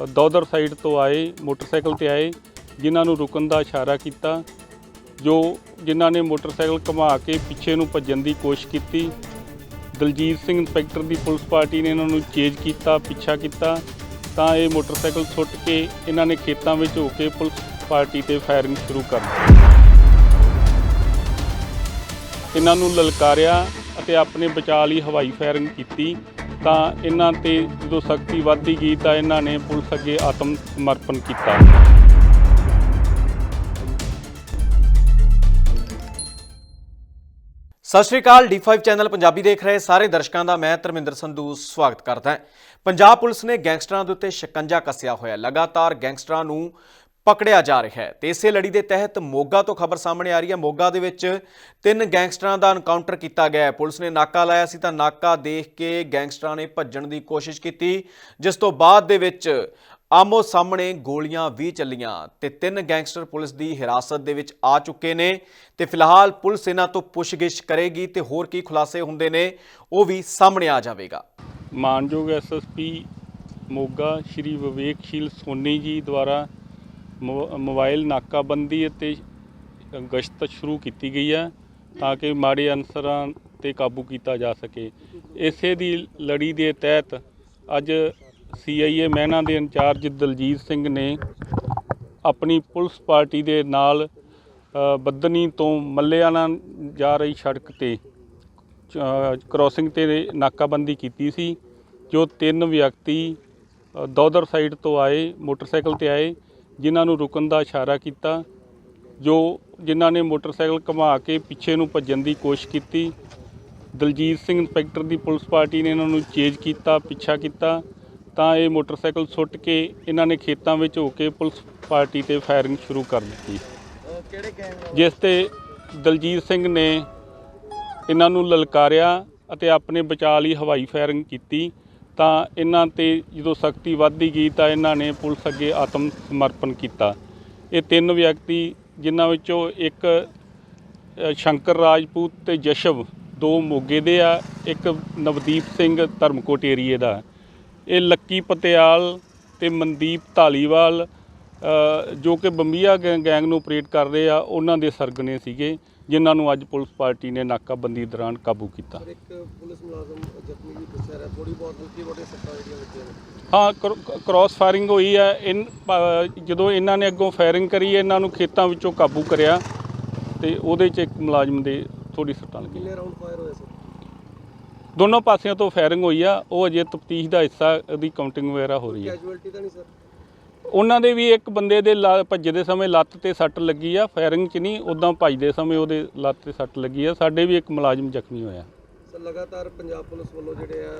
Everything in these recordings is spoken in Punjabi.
ਅ, ਦੌਦਰ ਸਾਈਡ ਤੋਂ ਆਏ ਮੋਟਰਸਾਈਕਲ ਤੇ ਆਏ ਜਿਨ੍ਹਾਂ ਨੂੰ ਰੁਕਣ ਦਾ ਇਸ਼ਾਰਾ ਕੀਤਾ ਜੋ ਜਿਨ੍ਹਾਂ ਨੇ ਮੋਟਰਸਾਈਕਲ ਘੁਮਾ ਕੇ ਪਿੱਛੇ ਨੂੰ ਭੱਜਣ ਦੀ ਕੋਸ਼ਿਸ਼ ਕੀਤੀ। ਦਲਜੀਤ ਸਿੰਘ ਇੰਸਪੈਕਟਰ ਦੀ ਪੁਲਿਸ ਪਾਰਟੀ ਨੇ ਇਹਨਾਂ ਨੂੰ ਚੇਜ ਕੀਤਾ ਪਿੱਛਾ ਕੀਤਾ ਤਾਂ ਇਹ ਮੋਟਰਸਾਈਕਲ ਸੁੱਟ ਕੇ ਇਹਨਾਂ ਨੇ ਖੇਤਾਂ ਵਿੱਚ ਹੋ ਕੇ ਪੁਲਿਸ ਪਾਰਟੀ ਤੇ ਫਾਇਰਿੰਗ ਸ਼ੁਰੂ ਕਰ ਦਿੱਤੀ। ਇਹਨਾਂ ਨੂੰ ਲਲਕਾਰਿਆ ਅਤੇ ਆਪਣੇ ਬਚਾਅ ਲਈ ਹਵਾਈ ਫਾਇਰਿੰਗ ਕੀਤੀ। ਤਾਂ ਇਹਨਾਂ ਤੇ ਜਦੋਂ ਸਖਤੀ ਵੱਧਦੀ ਗਈ ਤਾਂ ਇਹਨਾਂ ਨੇ ਪੁਲਿਸ ਅੱਗੇ ਆਤਮ ਸਮਰਪਣ ਕੀਤਾ। ਸਤਿ ਸ਼੍ਰੀ ਅਕਾਲ D5 ਚੈਨਲ ਪੰਜਾਬੀ ਦੇਖ ਰਹੇ ਸਾਰੇ ਦਰਸ਼ਕਾਂ ਦਾ, ਮੈਂ ਧਰਮਿੰਦਰ ਸੰਧੂ ਸਵਾਗਤ ਕਰਦਾ ਹਾਂ। ਪੰਜਾਬ ਪੁਲਿਸ ਨੇ ਗੈਂਗਸਟਰਾਂ ਦੇ ਉੱਤੇ ਸ਼ਿਕੰਜਾ ਕੱਸਿਆ ਹੋਇਆ ਲਗਾਤਾਰ ਗੈਂਗਸਟਰਾਂ ਨੂੰ ਪਕੜਿਆ ਜਾ ਰਿਹਾ ਹੈ। ਤੇ ਇਸੇ ਲੜੀ ਦੇ ਤਹਿਤ ਮੋਗਾ ਤੋਂ ਖਬਰ ਸਾਹਮਣੇ ਆ ਰਹੀ ਹੈ। ਮੋਗਾ ਦੇ ਵਿੱਚ ਤਿੰਨ ਗੈਂਗਸਟਰਾਂ ਦਾ ਐਨਕਾਊਂਟਰ ਕੀਤਾ ਗਿਆ ਹੈ। ਪੁਲਿਸ ਨੇ ਨਾਕਾ ਲਾਇਆ ਸੀ ਤਾਂ ਨਾਕਾ ਦੇਖ ਕੇ ਗੈਂਗਸਟਰਾਂ ਨੇ ਭੱਜਣ ਦੀ ਕੋਸ਼ਿਸ਼ ਕੀਤੀ, ਜਿਸ ਤੋਂ ਬਾਅਦ ਦੇ ਵਿੱਚ ਆਮੋ ਸਾਹਮਣੇ ਗੋਲੀਆਂ ਵੀ ਚੱਲੀਆਂ ਤੇ ਤਿੰਨ ਗੈਂਗਸਟਰ ਪੁਲਿਸ ਦੀ ਹਿਰਾਸਤ ਦੇ ਵਿੱਚ ਆ ਚੁੱਕੇ ਨੇ ਤੇ ਫਿਲਹਾਲ ਪੁਲਿਸ ਇਹਨਾਂ ਤੋਂ ਪੁੱਛਗਿੱਛ ਕਰੇਗੀ ਤੇ ਹੋਰ ਕੀ ਖੁਲਾਸੇ ਹੁੰਦੇ ਨੇ, ਉਹ ਵੀ ਸਾਹਮਣੇ ਆ ਜਾਵੇਗਾ। ਮਾਨਯੋਗ ਐਸਐਸਪੀ ਮੋਗਾ ਸ਼੍ਰੀ ਵਿਵੇਕਸ਼ੀਲ ਸੋਨੀ ਜੀ ਦੁਆਰਾ ਮੋਬਾਈਲ ਨਾਕਾਬੰਦੀ ਅਤੇ ਗਸ਼ਤ ਸ਼ੁਰੂ ਕੀਤੀ ਗਈ ਹੈ ਤਾਂ ਕਿ ਮਾੜੇ ਅਨਸਰਾਂ ਤੇ ਕਾਬੂ ਕੀਤਾ ਜਾ ਸਕੇ। ਇਸੇ ਦੀ ਲੜੀ ਦੇ ਤਹਿਤ ਅੱਜ ਸੀਆਈਏ ਮਹਿਨਾ ਦੇ ਇੰਚਾਰਜ ਦਲਜੀਤ ਸਿੰਘ ਨੇ ਆਪਣੀ ਪੁਲਿਸ ਪਾਰਟੀ ਦੇ ਨਾਲ ਬੱਦਨੀ ਤੋਂ ਮੱਲਿਆਣਾ ਜਾ ਰਹੀ ਸੜਕ ਤੇ ਕ੍ਰੋਸਿੰਗ ਤੇ ਨਾਕਾਬੰਦੀ ਕੀਤੀ ਸੀ ਜੋ ਤਿੰਨ ਵਿਅਕਤੀ ਅ, ਦੌਦਰ ਸਾਈਡ ਤੋਂ ਆਏ ਮੋਟਰਸਾਈਕਲ ਤੇ ਆਏ ਜਿਨ੍ਹਾਂ ਨੂੰ ਰੁਕਣ ਦਾ ਇਸ਼ਾਰਾ ਕੀਤਾ, ਜੋ ਜਿਨ੍ਹਾਂ ਨੇ ਮੋਟਰਸਾਈਕਲ ਘੁਮਾ ਕੇ ਪਿੱਛੇ ਨੂੰ ਭੱਜਣ ਦੀ ਕੋਸ਼ਿਸ਼ ਕੀਤੀ। ਦਲਜੀਤ ਸਿੰਘ ਇੰਸਪੈਕਟਰ ਦੀ ਪੁਲਿਸ ਪਾਰਟੀ ਨੇ ਇਹਨਾਂ ਨੂੰ ਚੇਜ ਕੀਤਾ, ਪਿੱਛਾ ਕੀਤਾ, ਤਾਂ ਇਹ ਮੋਟਰਸਾਈਕਲ ਸੁੱਟ ਕੇ ਇਹਨਾਂ ਨੇ ਖੇਤਾਂ ਵਿੱਚ ਹੋ ਕੇ ਪੁਲਿਸ ਪਾਰਟੀ ਤੇ ਫਾਇਰਿੰਗ ਸ਼ੁਰੂ ਕਰ ਦਿੱਤੀ। ਜਿਸ ਤੇ ਦਲਜੀਤ ਸਿੰਘ ਨੇ ਇਹਨਾਂ ਨੂੰ ਲਲਕਾਰਿਆ ਅਤੇ ਆਪਣੇ ਬਚਾਅ ਲਈ ਹਵਾਈ ਫਾਇਰਿੰਗ ਕੀਤੀ। ਤਾਂ ਇਹਨਾਂ ਤੇ ਜਦੋਂ ਸਖਤੀ ਵੱਧਦੀ ਗਈ ਤਾਂ ਇਹਨਾਂ ਨੇ ਪੁਲਿਸ ਅੱਗੇ ਆਤਮ ਸਮਰਪਣ ਕੀਤਾ। ਇਹ ਤਿੰਨ ਵਿਅਕਤੀ ਜਿਨ੍ਹਾਂ ਵਿੱਚੋਂ ਇੱਕ ਸ਼ੰਕਰ ਰਾਜਪੂਤ ਤੇ ਜਸ਼ਵ ਦੋ ਮੋਗੇ ਦੇ ਆ, ਇੱਕ ਨਵਦੀਪ ਸਿੰਘ ਧਰਮਕੋਟ ਏਰੀਏ ਦਾ। ਇਹ ਲੱਕੀ ਪਤਿਆਲ ਤੇ ਮਨਦੀਪ ਧਾਲੀਵਾਲ ਜੋ ਕਿ ਬੰਬੀਆ ਗੈਂ- ਗੈਂਗ ਨੂੰ ਆਪਰੇਟ ਕਰਦੇ ਆ, ਉਹਨਾਂ ਦੇ ਸਰਗਨੇ ਸੀਗੇ, ਜਿਨ੍ਹਾਂ ਨੂੰ ਅੱਜ ਪੁਲਿਸ ਪਾਰਟੀ ਨੇ ਨਾਕਾਬੰਦੀ ਦੌਰਾਨ ਕਾਬੂ ਕੀਤਾ। ਇੱਕ ਪੁਲਿਸ ਮੁਲਾਜ਼ਮ ਜ਼ਖਮੀ ਵੀ ਥੋੜੀ ਬਹੁਤ ਹਲਕੀ ਮੋਟੀ ਸੱਟਾਂ ਜਿਹੜੀਆਂ ਵੱਜੀਆਂ ਨੇ ਹਾਂ। ਕ੍ਰ- ਕ੍ਰਾਸ ਫਾਇਰਿੰਗ ਹੋਈ ਹੈ। ਇਨ ਪ- ਜਦੋਂ ਇਹਨਾਂ ਨੇ ਅੱਗੋਂ ਫਾਇਰਿੰਗ ਕਰੀ ਇਹਨਾਂ ਨੂੰ ਖੇਤਾਂ ਵਿੱਚੋਂ ਕਾਬੂ ਕਰਿਆ ਤੇ ਉਹਦੇ 'ਚ ਇੱਕ ਮੁਲਾਜ਼ਮ ਦੇ ਥੋੜੀ ਸੱਟਾਂ ਲੱਗੀਆਂ। ਕਿੰਨੇ ਰਾਉਂਡ ਫਾਇਰ ਹੋਏ ਸਰ? ਦੋਨੋਂ ਪਾਸਿਆਂ ਤੋਂ ਫਾਇਰਿੰਗ ਹੋਈ ਆ। ਉਹ ਅਜੇ ਤਫਤੀਸ਼ ਦਾ ਹਿੱਸਾ ਉਹਦੀ ਕਾਊਂਟਿੰਗ ਵਗੈਰਾ ਹੋ ਰਹੀ ਹੈ। ਕੈਜੂਅਲਟੀ ਤਾਂ ਨਹੀਂ ਸਰ? ਉਹਨਾਂ ਦੇ ਵੀ ਇੱਕ ਬੰਦੇ ਦੇ ਲਾ- ਭੱਜਦੇ ਸਮੇਂ ਲੱਤ ਤੇ ਸੱਟ ਲੱਗੀ ਆ। ਫਾਇਰਿੰਗ 'ਚ ਨਹੀਂ ਉਦਾਂ ਭੱਜਦੇ ਸਮੇਂ ਉਹਦੇ ਲੱਤ ਤੇ ਸੱਟ ਲੱਗੀ ਆ। ਸਾਡੇ ਵੀ ਇੱਕ ਮੁਲਾਜ਼ਮ ਜ਼ਖਮੀ ਹੋਇਆ। ਲਗਾਤਾਰ ਪੰਜਾਬ ਪੁਲਿਸ ਵੱਲੋਂ ਜਿਹੜੇ ਆ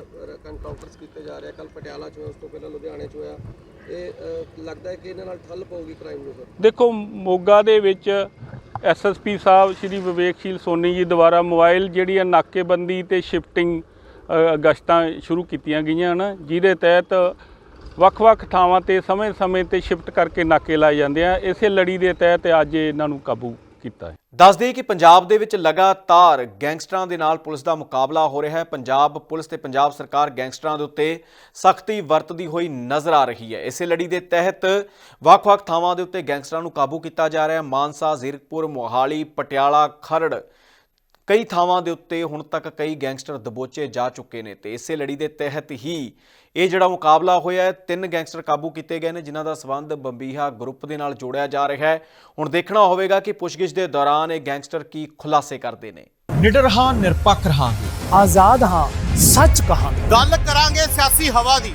ਐਨਕਾਊਂਟਰਸ ਕੀਤੇ ਜਾ ਰਹੇ ਕੱਲ ਪਟਿਆਲਾ ਚ ਉਸ ਤੋਂ ਪਹਿਲਾਂ ਲੁਧਿਆਣੇ ਚ ਹੋਇਆ। ਇਹ ਲੱਗਦਾ ਹੈ ਕਿ ਇਹਨਾਂ ਨਾਲ ਠੱਲ ਪਊਗੀ ਕ੍ਰਾਈਮ ਨੂੰ ਸਰ ਦੇਖੋ, ਮੋਗਾ ਦੇ ਵਿੱਚ ਐਸਐਸਪੀ ਸਾਹਿਬ, ਸ਼੍ਰੀ ਵਿਵੇਕਸ਼ੀਲ ਸੋਨੀ ਜੀ ਦੁਆਰਾ ਮੋਬਾਈਲ ਜਿਹੜੀ ਆ ਨਾਕੇਬੰਦੀ ਤੇ ਸ਼ਿਫਟਿੰਗ ਗਸ਼ਤਾਂ ਸ਼ੁਰੂ ਕੀਤੀਆਂ ਗਈਆਂ ਹਨ। ਜਿਹਦੇ ਤਹਿਤ ਵੱਖ-ਵੱਖ ਥਾਵਾਂ ਤੇ ਸਮੇਂ-ਸਮੇਂ ਤੇ ਸ਼ਿਫਟ ਕਰਕੇ ਨਾਕੇ ਲਾਏ ਜਾਂਦੇ ਆ। ਇਸੇ ਲੜੀ ਦੇ ਤਹਿਤ ਅੱਜ ਇਹਨਾਂ ਨੂੰ ਕਾਬੂ ਕੀਤਾ ਹੈ। ਦੱਸ ਦੇਈਏ ਕਿ ਪੰਜਾਬ ਦੇ ਵਿੱਚ ਲਗਾਤਾਰ ਗੈਂਗਸਟਰਾਂ ਦੇ ਨਾਲ ਪੁਲਿਸ ਦਾ ਮੁਕਾਬਲਾ ਹੋ ਰਿਹਾ ਹੈ। ਪੰਜਾਬ ਪੁਲਿਸ ਤੇ ਪੰਜਾਬ ਸਰਕਾਰ ਗੈਂਗਸਟਰਾਂ ਦੇ ਉੱਤੇ ਸਖਤੀ ਵਰਤਦੀ ਹੋਈ ਨਜ਼ਰ ਆ ਰਹੀ ਹੈ। ਇਸੇ ਲੜੀ ਦੇ ਤਹਿਤ ਵੱਖ-ਵੱਖ ਥਾਵਾਂ ਦੇ ਉੱਤੇ ਗੈਂਗਸਟਰਾਂ ਨੂੰ ਕਾਬੂ ਕੀਤਾ ਜਾ ਰਿਹਾ ਹੈ। ਮਾਨਸਾ, ਜ਼ੀਰਕਪੁਰ, ਮੋਹਾਲੀ, ਪਟਿਆਲਾ, ਖਰੜ ਕਈ ਥਾਵਾਂ ਦੇ ਉੱਤੇ ਹੁਣ ਤੱਕ ਕਈ ਗੈਂਗਸਟਰ ਦਬੋਚੇ ਜਾ ਚੁੱਕੇ ਨੇ ਤੇ ਇਸੇ ਲੜੀ ਦੇ ਤਹਿਤ ਹੀ ਇਹ ਜਿਹੜਾ ਮੁਕਾਬਲਾ ਹੋਇਆ ਹੈ ਤਿੰਨ ਗੈਂਗਸਟਰ ਕਾਬੂ ਕੀਤੇ ਗਏ ਨੇ ਜਿਨ੍ਹਾਂ ਦਾ ਸਬੰਧ ਬੰਬੀਹਾ ਗਰੁੱਪ ਦੇ ਨਾਲ ਜੋੜਿਆ ਜਾ ਰਿਹਾ ਹੈ। ਹੁਣ ਦੇਖਣਾ ਹੋਵੇਗਾ ਕਿ ਪੁੱਛਗਿੱਛ ਦੇ ਦੌਰਾਨ ਇਹ ਗੈਂਗਸਟਰ ਕੀ ਖੁਲਾਸੇ ਕਰਦੇ ਨੇ। ਨਿਡਰ ਹਾਂ ਨਿਰਪੱਖ ਰਹਾਂਗੇ। ਆਜ਼ਾਦ ਹਾਂ ਸੱਚ ਕਹਾਂਗੇ। ਗੱਲ ਕਰਾਂਗੇ ਸਿਆਸੀ ਹਵਾ ਦੀ।